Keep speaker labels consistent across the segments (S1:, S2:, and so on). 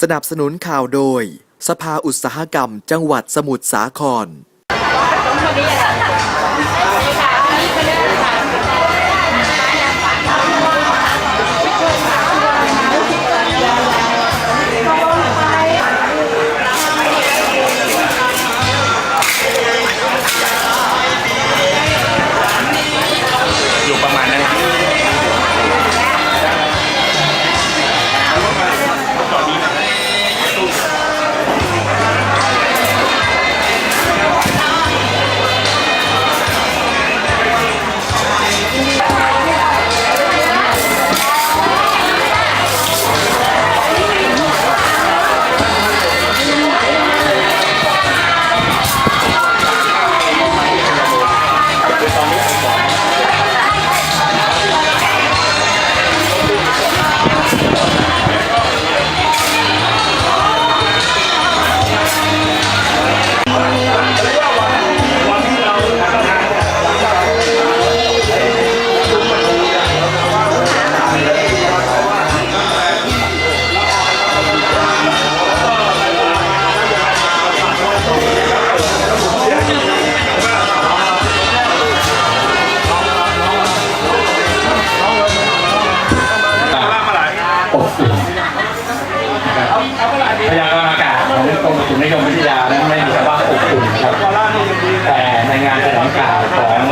S1: สนับสนุนข่าวโดย สภาอุตสาหกรรม จังหวัดสมุทรสาคร
S2: พยากรณ์อากาศของกรมอุตุนิยมวิทยานั้นไม่มีคำว่าอบอุ่นครับแต่ในงานแถลงข่าวของ
S3: ผ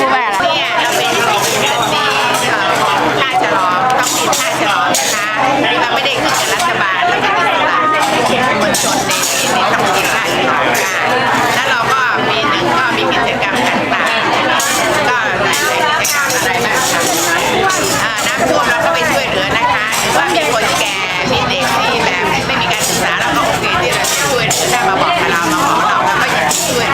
S3: ู้ว่าอะไรเนี่ยเราเป็นเดือนปีของท่าฉลองต้องมีท่าฉลองนะคะที่เราไม่ได้ขึ้นกับรัฐบาลเราเป็นอิสระเป็นคนชนในในท้องถิ่นท่าฉลองค่ะแล้วเราก็ปีหนึ่งก็มีกิจกรรม น้ำท่วมเราก็ไปช่วยเหลือนะคะหรือว่ามีคนแก่มีเด็กที่แบบไม่มีการศึกษาเราก็โอเคที่เราจะช่วยเหลือถ้ามาบอกกับเรามาขอเราเราก็อยากจะช่วย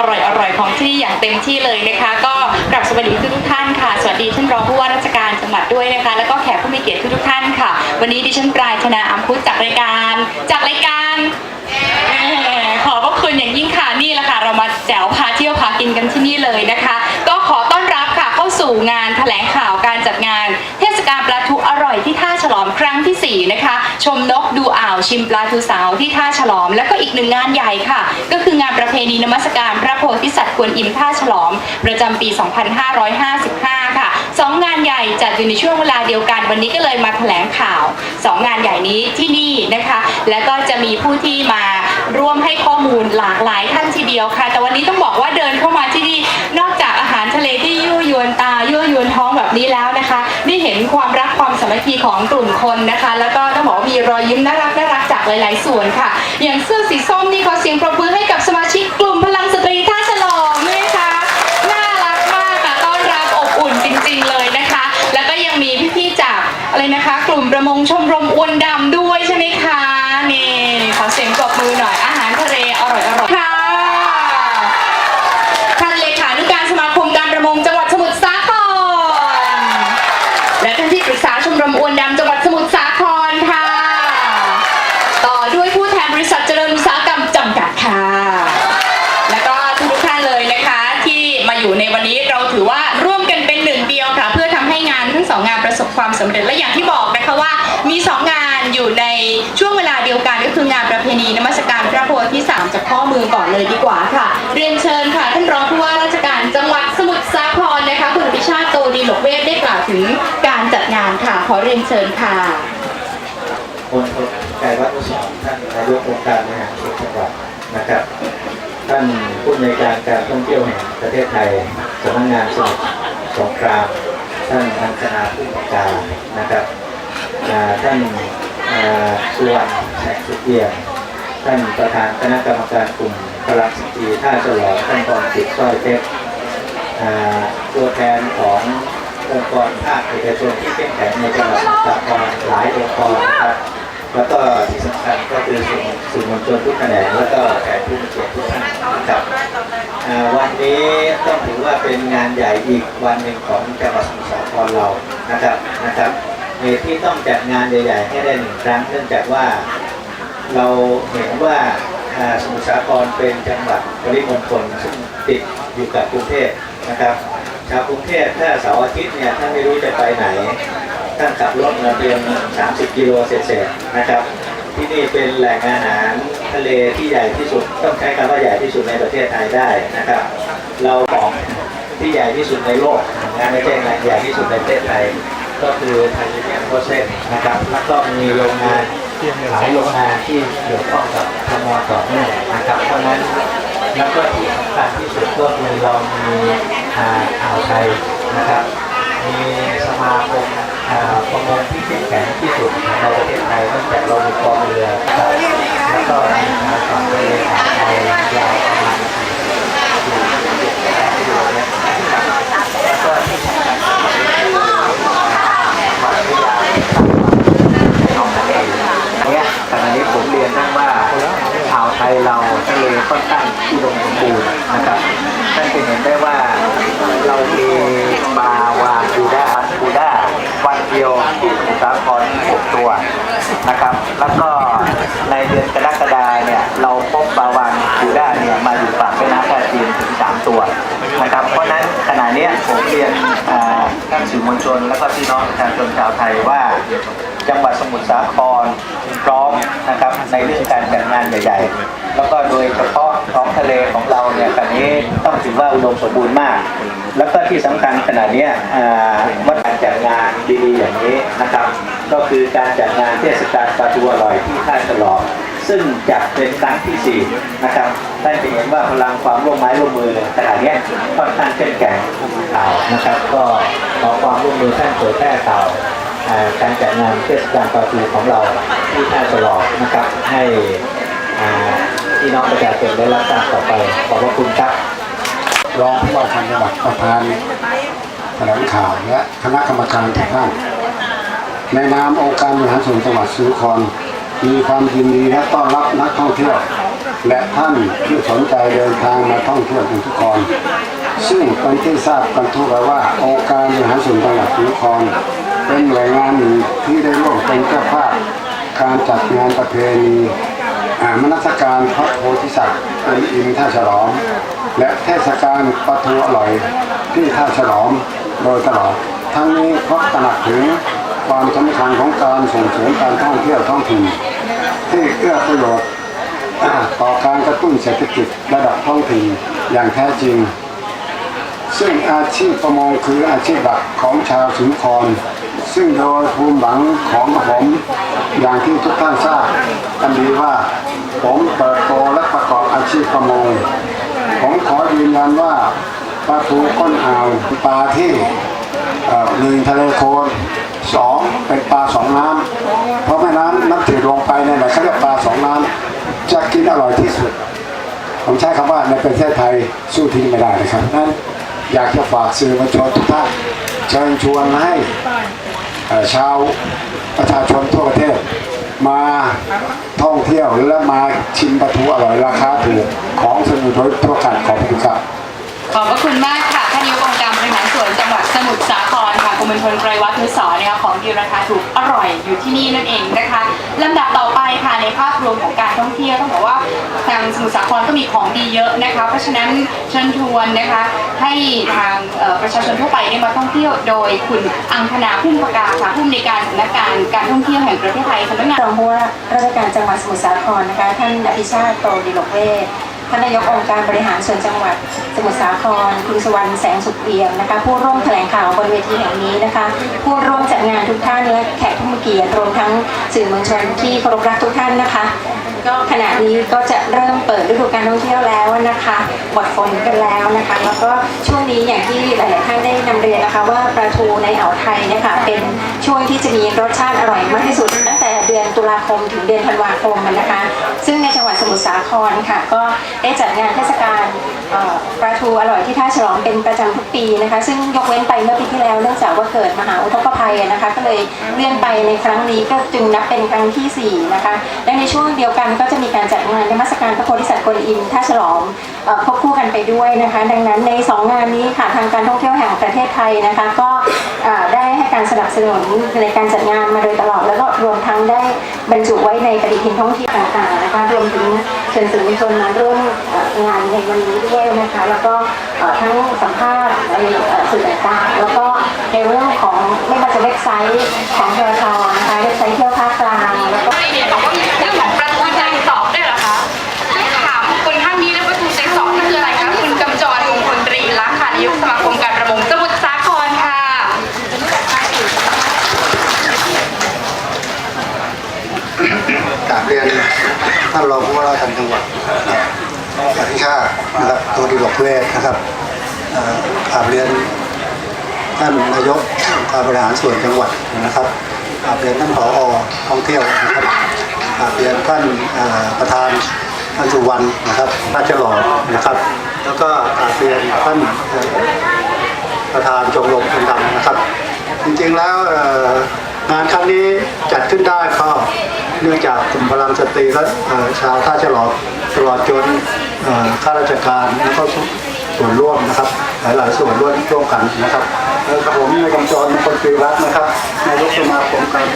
S3: อร่อยอร่อ
S4: ยของที่อย่างเต็มที่เลยนะคะ ก็กลับสวัสดีทุกท่านค่ะ สวัสดีท่านรองผู้ว่าราชการจังหวัดด้วยนะคะ แล้วก็แขกผู้มีเกียรติทุกท่านค่ะ วันนี้ดิฉันปลายชนะอัมพุทจากรายการจากรายการขอบพระคุณอย่างยิ่งค่ะนี่แหละค่ะเรามาแจวพาเที่ยวพากินกันที่นี่เลยนะคะ ก็ขอต้อนรับค่ะเข้าสู่งานแถลงข่าวการจัดงาน เทศกาลปลา ที่ท่าฉลอมครั้งที่ 4 นะคะ ชมนกดูอ่าวชิมปลาทูสาวที่ท่าฉลอม แล้วก็อีกหนึ่งงานใหญ่ค่ะ ก็คืองานประเพณีนมัสการพระโพธิสัตว์กวนอิมท่าฉลอม ประจำปี 2555 ค่ะสองงานใหญ่จัดอยู่ในช่วงเวลาเดียวกัน วันนี้ก็เลยมาแถลงข่าวสองงานใหญ่นี้ที่นี่นะคะ แล้วก็จะมีผู้ที่มาร่วมให้ข้อมูลหลากหลายท่านทีเดียวค่ะ แต่วันนี้ต้องบอกว่าเดินเข้ามาที่นี่นอกจากอาหารทะเลที่ วนตายั่วยวนท้องแบบนี้แล้วนะคะได้เห็นความรักความสามัคคีของกลุ่มคนนะคะ แล้วก็ต้องบอกว่ามีรอยยิ้มน่ารักน่ารักจากหลาย ๆ ส่วนค่ะ อย่างเสื้อสีส้มนี่ขอเสียงปรบมือให้กับสมาชิกกลุ่มพลังสตรีท่าฉลองด้วยค่ะน่ารักมากค่ะต้อนรับอบอุ่นจริง ๆ เลยนะคะ แล้วก็ยังมีพี่ ๆ จากอะไรนะคะ กลุ่มประมงชมรมอวนดำด้วย ว่าร่วมกันเป็นหนึ่งเดียวค่ะ เพื่อทำให้งานทั้งสองงานประสบความสำเร็จและอย่างที่บอกนะคะว่ามีสองงานอยู่ในช่วงเวลาเดียวกันก็คืองานประเพณีนมัสการพระโพธิสามจากข้อมือก่อนเลยดีกว่าค่ะ เรียนเชิญค่ะท่านรองผู้ว่าราชการจังหวัดสมุทรสาครนะคะ คุณอภิชาติโตดีหลกเวทได้กล่าวถึงการจัดงานค่ะ ขอเรียนเชิญค่ะ
S5: คนไกรวัฒน์สอนท่านนายกองค์การบริหารส่วนจังหวัดนะครับ ท่านผู้ในการการท่องเที่ยวแห่งประเทศไทยสำนักงานสมุทรสงครามท่านอัญชนาผู้ประกานะครับท่านสุวรรณแสงสุเกียรติท่านประธานคณะกรรมการกลุ่มพลังสตรีท่าฉลองท่านกรจิตสร้อยเพชรตัวแทนขององค์กรภาคเอกชนที่เข้มแข็งในจังหวัดสรสาครหลายองค์กรนะครับ แล้วก็ที่สำคัญก็คือสื่อมวลชนทุกแขนงแล้วก็แขกผู้มีเกียรติทุกท่านนะครับวันนี้ต้องถือว่าเป็นงานใหญ่อีกวันหนึ่งของจังหวัดสมุทรสาครเรานะครับนะครับเหตุที่ต้องจัดงานใหญ่ ๆ ให้ได้หนึ่งครั้งเนื่องจากว่าเราเห็นว่าสมุทรสาครเป็นจังหวัดปริมณฑลซึ่งติดอยู่กับกรุงเทพนะครับชาวกรุงเทพถ้าเสาร์อาทิตย์เนี่ยท่าไม่รู้จะไปไหน ท่านขับรถมาเพียง30 กิโลเศษๆนะครับ ที่นี่เป็นแหล่งอาหารทะเลที่ใหญ่ที่สุด ต้องใช้คำว่าใหญ่ที่สุดในประเทศไทยได้นะครับ เราของที่ใหญ่ที่สุดในโลกงานไม่ใช่งานใหญ่ที่สุดในประเทศไทย ก็คือไทยยูเนียนโปรเซสนะครับ แล้วก็มีโรงงานหลายโรงงานที่เกี่ยวข้องกับธมต่อเนื่องนะครับ เพราะนั้นแล้วก็ที่สำคัญที่สุดก็คือเรามีอ่าวไทยนะครับ มีสมาคมประมงที่เข้มแข็งที่สุดในประเทศไทยเนื่องจากเรามีกองเรือแล้วก็มีชายฝั่งทะเลอ่าวไทยยาวประมาณ4กิโลเมตรนะครับแล้วก็ที่สำคัญก็คือฝั่งที่ยาวน้องทะเอันเนี้ยขณะนี้ผมเรียนท่านว่าอ่าวไทยเราทะเลค่อนข้างอุดมสมบูรณ์นะครับท่านจะเห็นได้ว่าเรามี 6 ตัวนะครับ แล้วก็ในเดือนกรกฎาเนี่ยเราพบบาวานคูด้าเนี่ยมาอยู่ฝั่งแม่น้ำปลาจีนถึง 3 ตัวนะครับ เพราะนั้นขณะนี้ผมเรียนท่านสื่อมวลชน และก็พี่น้องประชาชนชาวไทยว่าจังหวัดสมุทรสาครพร้อมนะครับในเรื่องการจัดงานใหญ่ ๆ แล้วก็โดยเฉพาะ ท้องทะเลของเราเนี่ยขณะนี้ต้องถือว่าอุดมสมบูรณ์มาก แล้วก็ที่สำคัญขณะนี้ยอ่าว่าการจัดงานดีๆอย่างนี้นะครับ ก็คือการจัดงานเทศกาลปลาทูอร่อยที่ท่าฉลองซึ่งจะเป็นครั้งที่สี่นะครับท่านจะเห็นว่าพลังความร่วมไม้ร่วมมือขณะนี้ยค่อนข้างเข้มแข็งข่าวนะครับ ก็ขอความร่วมมือท่านเผยแพร่ข่าวการจัดงานเทศกาลปลาทูของเราที่ท่าฉลองนะครับให้อ่า พี่น้องประชาชนได้รับทราบต่อไป ขอบพระคุณครับ
S6: รองผู้ว่าการจังหวัดประธานแถลงข่าวและคณะกรรมการทุกท่านในนามองค์การบริหารส่วนจังหวัดสุพรรมีความยินดีและต้อนรับนักท่องเที่ยว และท่านที่สนใจเดินทางมาท่องเที่ยวทุกคนซึ่งเป็นที่ทราบกันทั่วไปว่าองค์การบริหารส่วนจังหวัดสุพรรเป็นหน่วยงานหนึ่งที่ได้ร่วมเป็นเจ้าภาพการจัดงานประเพณี อ่ามนสการพระโพธิสัตว์เป็นอินท่าฉลอง และเทศกาลปลาทูอร่อยที่ท่าฉลอมโดยตลอด ทั้งนี้เพราะตระหนักถึงความสำคัญของการส่งเสริมการท่องเที่ยวท้องถิ่นที่เอื้อประโยชน์ต่อการกระตุ้นเศรษฐกิจระดับท้องถิ่นอย่างแท้จริง ซึ่งอาชีพประมงคืออาชีพหลักของชาวสุนทร ซึ่งโดยภูมิหลังของผมอย่างที่ทุกท่านทราบกันดีว่า ผมเติบโตและประกอบอาชีพประมงผมขอยืนยันว่าปลาทูก้นอ่าวปลาที่เอ่อหนึ่งทะเลโคนสองเป็นปลาสองน้ำเพราะแม่น้ำน้ำจืดลงไปเนี่ยนเขาเรียกปลาสองน้ำจะกินอร่อยที่สุด ผมใช้คำว่าในประเทศไทยสู้ที่นี่ไม่ได้นะครับนั้นอยากจะฝากสื่อมวลชนทุกท่านเชิญชวนให้ ชาวประชาชนทั่วประเทศ มาท่องเที่ยวและมาชิมปลาทูอร่อยราคาถูกของสมุทรทั่วกันขอบคุณครับ
S4: ขอบพระคุณมากค่ะท่านนายกองค์การบริหารส่วนจังหวัดสมุทรสาคร ค่ะกรมพลไกรวัฒน์นุสรนะคะของดีราคาถูกอร่อยอยู่ที่นี่นั่นเองนะคะลำดับต่อไปค่ะในภาพรวมของการท่องเที่ยวต้องบอกว่าทางสมุทรสาครก็มีของดีเยอะนะคะเพราะฉะนั้นเชิญชวนนะคะให้ทางประชาชนทั่วไปได้มาท่องเที่ยวโดยคุณอังคณาพุ่มประกาค่ะผู้อำนวยการสำนักงานการท่องเที่ยวแห่งประเทศไทยสำนักงาน
S7: รองผู้ว่าราชการจังหวัดสมุทรสาครนะคะท่านอภิชาติโตดิลกเวช ท่านนายกองค์การบริหารส่วนจังหวัด สมุทรสาคร คุณสุวรรณแสงสุขเวียงนะคะ ผู้ร่วมแถลงข่าวบนเวทีแห่งนี้นะคะ ผู้ร่วมจัดงานทุกท่านและแขกผู้มีเกียรติรวมทั้งสื่อมวลชนที่เคารพรักทุกท่านนะคะ ก็ขณะนี้ก็จะเริ่มเปิดฤดูการท่องเที่ยวแล้วนะคะหมดฝนกันแล้วนะคะ แล้วก็ช่วงนี้อย่างที่หลายๆท่านได้นำเรียนนะคะว่าปลาทูในอ่าวไทยเนี่ยค่ะเป็นช่วงที่จะมีรสชาติอร่อยมากที่สุด ตั้งแต่เดือนตุลาคมถึงเดือนธันวาคมนะคะ ซึ่งในจังหวัดสมุทรสาครค่ะ ก็ได้จัดงานเทศกาลปลาทูอร่อยที่ท่าฉลองเป็นประจำทุกปีนะคะ ซึ่งยกเว้นไปเมื่อปีที่แล้วเนื่องจากว่าเกิดมหาอุทกภัยนะคะ ก็เลยเลื่อนไปในครั้งนี้ก็จึงนับเป็นครั้งที่สี่นะคะและในช่วงเดียวกันก็จะมีการจัดงานนมัสการพระโพธิสัตว์กวนอิมท่าฉลอมควบคู่กันไปด้วยนะคะ ดังนั้นในสองงานนี้ค่ะทางการท่องเที่ยวแห่งประเทศไทยนะคะ ก็ได้ให้การสนับสนุนในการจัดงานมาโดยตลอด แล้วก็รวมทั้งได้บรรจุไว้ในปฏิทินท่องเที่ยวต่างๆนะคะรวมถึงเชิญสื่อมวลชนมาร่วมงานในวันนี้ด้วยนะคะ แล้วก็ทั้งสัมภาษณ์ในสื่อต่างๆแล้วก็ในเรื่องของไม่ว่าจะเว็บไซต์ของททนะคะเว็บไซต์เที่ยวภาคกลางแล้วก็
S4: เห็นบอกว่ามีเรื่องของประตูใจสอบด้วยเหรอคะถามคนท่านนี้แล้วประตูใจสอบนี่คืออะไรคะคุณกำจรมงคลตรีรักค่ะนายกสมาคมการประมงสมุทรสาครค่ะ
S8: กราบ เรียนท่านรองผู้ว่าราชการจังหวัดนะครับอภิชาตินะครับตัวดีหลกเวทนะครับเอ่อกราบเรียนท่านนายกการบริหารส่วนจังหวัดนะครับกราบเรียนท่านผอท่องเที่ยวนะครับกราบเรียนท่านประธานท่านสุวรรณนะครับราชหลอนะครับ แล้วก็กราบเรียนท่านประธานชมรมคนดำนะครับ จริงๆแล้ว งานครั้งนี้จัดขึ้นได้ก็เนื่องจากกลุ่มพลังสตรีและชาวท่าฉลอมตลอดจนข้าราชการและก็ส่วนร่วมนะครับ หลายๆส่วนร่วมร่วมกันนะครับแล้วกับผมในกำจรคนตรีรัตน์นะครับนายกสมาคมการ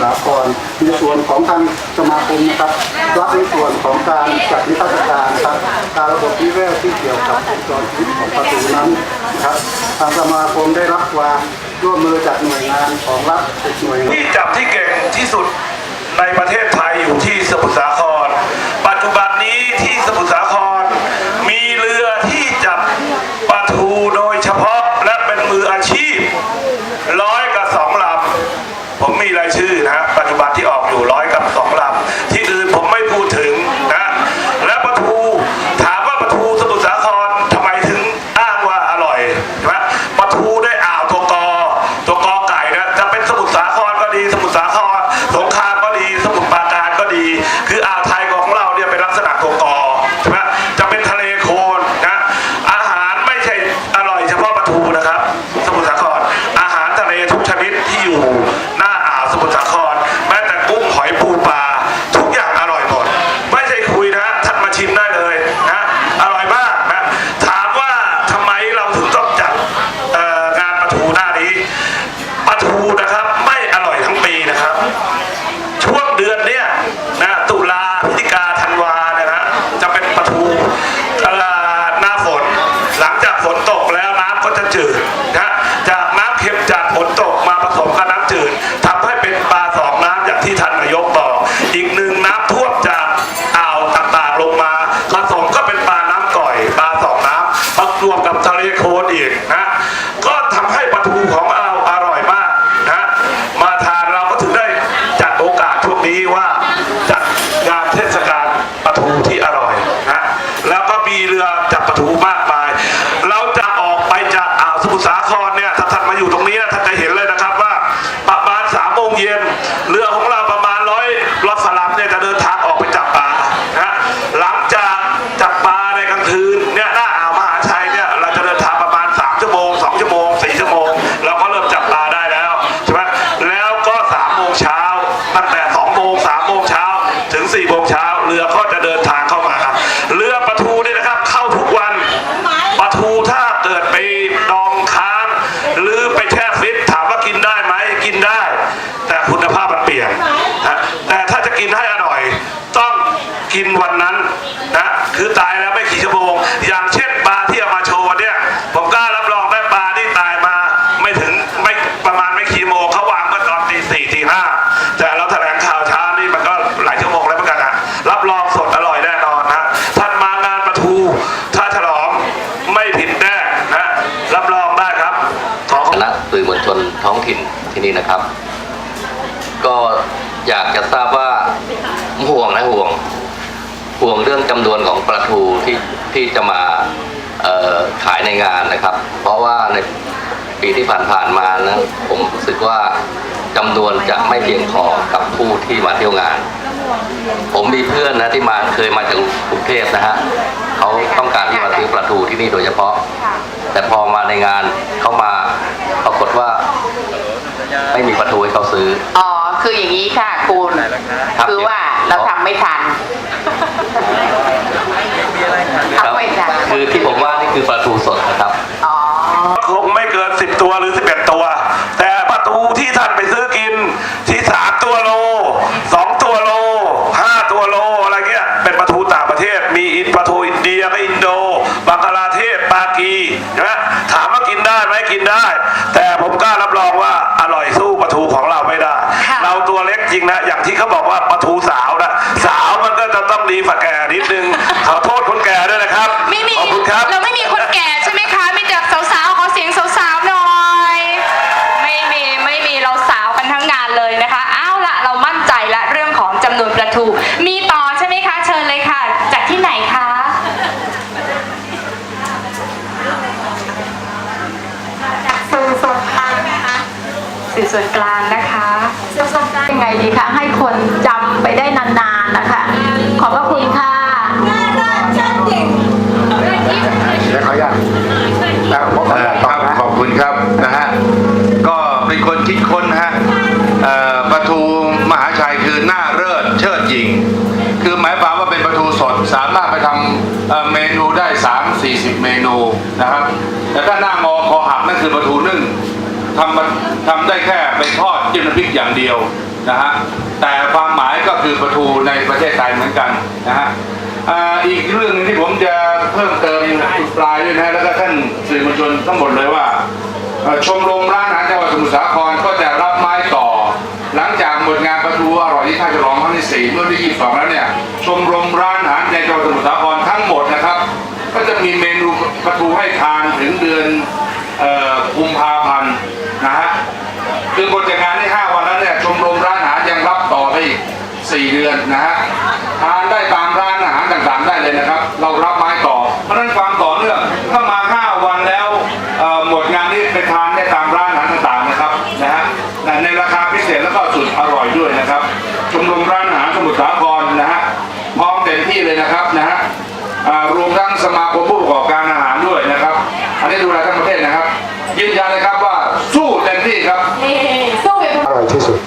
S8: สากลในส่วนของทางสมาคมนะครับรับในส่วนของการจัดนิทรรศการครับการระบบนิเวศที่เกี่ยวกับวงจรชีวิตของประตูนั้นนะครับทางสมาคมได้รับวาม ร่วมมือจากหน่วยงานของรัฐหน่วย
S9: ที่จับที่เก่งที่สุดในประเทศไทยอยู่ที่สมุทรสาคร ปัจจุบันนี้ที่สมุทรสาคร มีเรือที่จับปลาทูโดยเฉพาะและเป็นมืออาชีพร้อยกับสองลำผมมีรายชื่อนะฮะปัจจุบันที่ออกอยู่ร้อยกับสองลำที่อื่นผมไม่พูดถึงนะและปลาทูถามว่าปลาทูสมุทรสาครทำไมถึงอ้างว่าอร่อยใช่ นที่นี่นะครับ ก็อยากจะทราบว่าห่วงนะห่วง ห่วงเรื่องจำ
S10: นวนของปลาทูที่ที่จะมาขายในงานนะครับ เพราะว่าในปีที่ผ่านๆมานั้นผมรู้สึกว่าจำนวนจะไม่เพียงพอกับผู้ที่มาเที่ยวงาน ผมมีเพื่อนนะที่มาเคยมาจากกรุงเทพนะฮะเขาต้องการที่มาซื้อปลาทูที่นี่โดยเฉพาะ แต่พอมาในงานเขามาปรากฏว่า ไม่มีปลาทูให้เขาซื้อ
S3: อ๋อ คืออย่างนี้ค่ะคุณ
S10: ครับ
S3: คือว่าเราทำไม่ทัน
S10: ครับ
S3: ทำไม่ทัน
S10: คือที่ผมว่านี่คือปลาทูสดนะครับ
S3: อ๋อ
S9: คงไม่เกิน 10 ตัวหรือ 11 ตัว แต่ปลาทูที่ท่านไปซื้อกินที่ 3 ตัวโล 2 ตัวโล 5 ตัวโล อะไรเงี้ย เป็นปลาทูต่างประเทศ มีอินปลาทูอินเดียก็อินโด บังกลาเทศ ปากีใช่ไหมถามว่ากินได้ไหมกินได้ แต่ผมกล้ารับรองว่าอร่อยสู้ปลาทูของเราไม่ได้
S4: ค่ะ
S9: เราตัวเล็กจริงนะ อย่าง ที่เขาบอกว่าปลาทูสาวนะสาวมันก็จะต้องดีฝ่าแก่นิดนึงขอโทษคนแก่ด้วยนะครับ
S4: ไม่มี
S9: ขอบคุณครับ
S4: เราไม่มีคนแก่ใช่ไหมคะ มีแต่สาวๆขอเสียงสาวๆหน่อย ไม่มีไม่มีเราสาวกันทั้งงานเลยนะคะอ้าวละเรามั่นใจละเรื่องของจำนวนปลาทู มีต่อใช่ไหมคะ เชิญเลยค่ะ จากที่ไหนคะ
S7: สื่อส่วนกลางนะคะ
S4: สื่อส่วนกลางนะคะ
S7: สื่อส่วนกลางยังไงดีคะให้คนจำไปได้นานๆนะคะ ขอบพระคุณค่ะ
S6: และขออนุญาตแล้วผมขออนุญาต
S11: ค
S6: ต่อ
S11: รับ
S6: นะ
S11: ขอบคุณครับนะฮะก็เป็นคนคิดค้นนะฮะเอ่อปลาทูมหาชัยคือหน้าเลิศเชิดหญิง คือหมายความว่าเป็นปลาทูสดสามารถไปทำเอ่อเมนูได้ 3 40 เมนูนะครับแต่ถ้าหน้างอคอหักนั่นคือปลาทูนึ่งทำมันทำได้แค่เป็นทอด จิ้มน้ำพริกอย่างเดียวนะฮะแต่ความหมายก็คือปลาทูในประเทศไทยเหมือนกันนะฮะอ,อีกเรื่องหนึงที่ผมจะเพิ่มเติมปลายด้วยนะแล้วก็ท่านสื่อมวลชนทั้งหมดเลยว่า ชมรมร้านอาหารจังหวัดสมุทรสาครก็จะรับไม้ต่อ หลังจากหมดงานประทูอร่อยที่ท่าฉลองครั้งที่สี่เมื่อที่ยี่สิบสองแล้วเนี่ยชมรม ร่อยด้วยนะครับ ชมรมร้านอาหารสมุทรสาครนะฮะพร้อมเต็มที่เลยนะครับนะฮะอ่ารวมทั้งสมาคมผู้ประกอบการอาหารด้วยนะครับ อันนี้ดูแลทั้งประเทศนะครับ ยืนยันเลยครับว่าสู้เต็มที่ครับ
S6: อร่อยที่สุด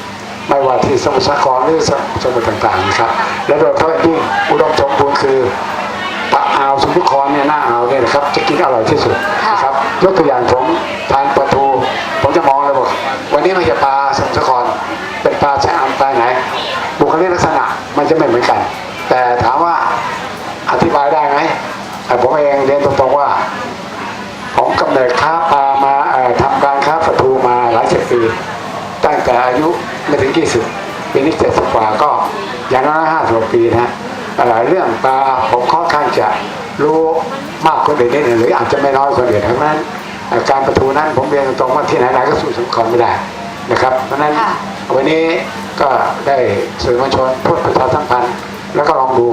S6: ไม่ว่าที่สมุทรสาครหรือจังหวัดต่างๆนะครับ และโดยเฉพาะอย่างยิ่งอุดมสมบูรณ์คือปะอ่าวสมุทรครเนี่ยหน้าอ่าวเนี่ยนะครับจะกินอร่อยที่สุดนะครับยกตัวอย่างผมทาน มันจะไม่เหมือนกัน แต่ถามว่าอธิบายได้ไหมผมเองเรียนตรงๆว่า ผมกำเนิดค้าปลามาทำการค้าปลาทูมาหลายสิบปี ตั้งแต่อายุไม่ถึง20ปีนี้70กว่าก็อย่างน้อย50ปีนะเเรื่องปลาผมค่อนข้างจะรู้มากคนอื่นนิดหนึ่งหรืออาจจะไม่น้อยคนอื่นทั้งนั้น การประทูนั้นผมเรียนตรงๆว่าที่ไหนๆก็สู้สงครามไม่ได้ นะครับเพราะฉะนั้น
S4: ค่ะ
S6: วันนี้ก็ได้สื่อมวลชนพูดประชาสัมพันธ์แล้วก็ลองดู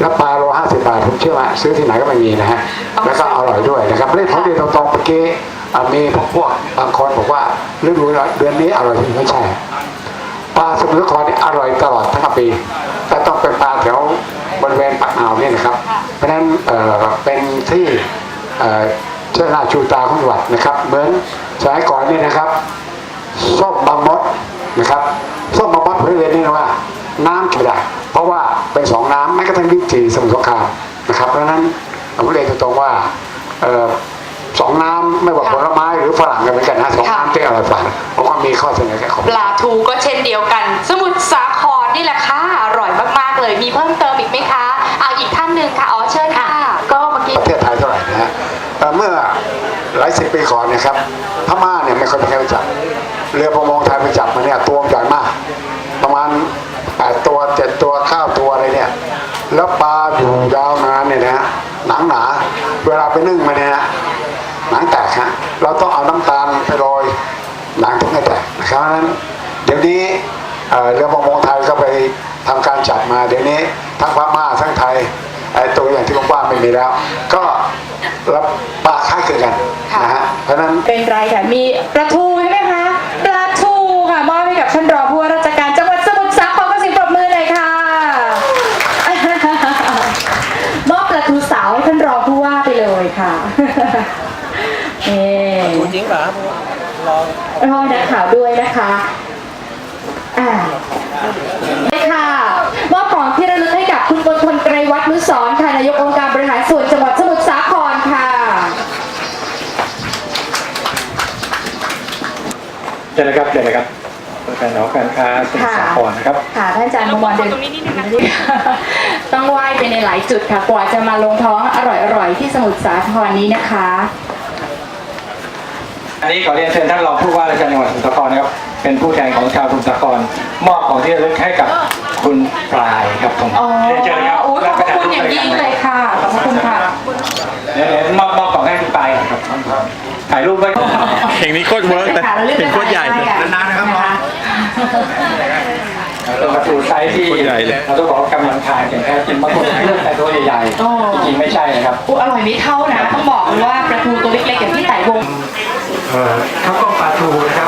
S6: แล้วปลาโล50บาทผมเชื่อว่าซื้อที่ไหนก็ไม่มีนะฮะแล้วก็อร่อยด้วยนะครับเล่นผมเรียนตรงๆเมื่อกี้อะมีพวกพวกบางคนบอกว่าฤดูเดือนนี้อร่อยที่ไม่ใช่ ปลาสมุทรสาครเนี่ยอร่อยตลอดทั้งปี แต่ต้องเป็นปลาแถวบริเวณปากอ่าวเนี่ยนะครับ เพราะฉะนั้นเอ่อเป็นที่เอ่อเชิดหน้าชูตาของจังหวัดนะครับ เหมือนสมัยก่อนเนี่ยนะครับส้มบางมด นะครับส้มบางมดผมเรียนนี่นะว่า น้ำกินไม่ได้เพราะว่าเป็นสองน้ำไม่กระทั่งลิ้นจี่สมุทรสงครามนะครับเพราะฉะนั้นผมเรียนตรงๆว่าเอ่อสองน้ำไม่ว่าผลไม้หรือฝรั่งกันเหมือนกันนะสองน้ำที่อร่อยกว่าผมว่ามีข้อเสนอแค่ของ
S4: ปลาทูก็เช่นเดียวกัน สมุทรสาครนี่แหละค่ะอร่อยมากๆเลยมีเพิ่มเติมอีกไหมคะเอาอีกท่านหนึ่งค่ะอ๋อเชิญค่ะ
S7: ก็เมื่อกี้
S6: ประเทศไทยเท่าไหร่นะฮะเอ่อเมื่อหลายสิบปีก่อนเนะครับพม่าเนี่ยไม่ค่อยมีใครไปจับเรือประมง ไปจับมาเนี่ยตัวใหญ่มาก ประมาณแปดตัวเจ็ดตัวเก้าวตัวอะไรเนี่ย แล้วปลาอยู่ยาวนานเนี่ยนะฮะหนังหนา เวลาไปนึ่งมาเนี่ยนะหนังแตกฮะเราต้องเอาน้ำตาลไปโรยหนังถึงไม่แตกนะครับเพราะฉะนั้นเดี๋ยวนี้เรือประมงไทยก็ไปทำการจับมาเดี๋ยวนี้ทั้งพม่าทั้งไทยไอ้ตรงอย่างที่ผมว่าไม่มีแล้ว ก็รับปลาค่าเกินกันนะฮะเพราะฉะนั้น
S4: เป็นไรค่ะมีปลาทู ท่านรองผู้ว่าราชการจังหวัดสมุทรสาครก็สิงปรบมือเลยค่ะมอบปลาทูสาวให้ท่านรองผู้ว่าไปเลยค่ะนี่จริงเหรอรอรอนักข่าวด้วยนะคะอ่าได้ค่ะมอบของที่ระลึกให้กับคุณมณฑลไกรวัฒน์นุสรณ์ค่ะนายกองค์การบริหารส่วนจังหวัดสมุทรสาครค่ะ
S2: เจอเลยครับเจอเลยครับ ตัวแทนหอการค้าสมุทรสาครนะครับ
S4: ค่ะท่านอาจารย์มงคลเดินต้องไหว้ไปในหลายจุดค่ะ กว่าจะมาลงท้องอร่อยๆ ที่สมุทรสาครนี้นะคะ
S2: อันนี้ขอเรียนเชิญท่านรองผู้ว่าราชการจังหวัดสมุทรสาครนะครับ เป็นผู้แทนของชาวสมุทรสาครมอบของที่ระลึกให้กับคุณปลายครับผม
S4: อ๋อ
S2: เรียนเชิญเลยครับ
S4: โอ้ขอบพระคุณอย่างยิ่งเลยค่ะขอบพระคุณค่ะ
S2: เดี๋ยวเดี๋ยวมอบมอบของให้คุณปลายก่อนครับถ่ายรูปไว้
S1: เพลงนี้โคตรเวิร์กเลย
S4: ค่ะเราเลือก
S1: เพลงโคตรใหญ่
S4: นานๆนะครับ น้อง
S2: เป็นประตูไซส์ที่
S1: โคตรใหญ่เลย
S2: เราต้องบอกว่ากำลังทานกันแค่เป็นบางคนเลือกแต่ตัวใหญ่
S4: อ๋อ
S2: ๆจริงๆไม่ใช่นะครับ
S4: อู้อร่อยไม่เท่านะ ต้องบอกเลยว่าปลาทูตัวเล็กๆอย่างที่ไต่วง
S2: เอ่อข้าวต้มปลาทูนะครับ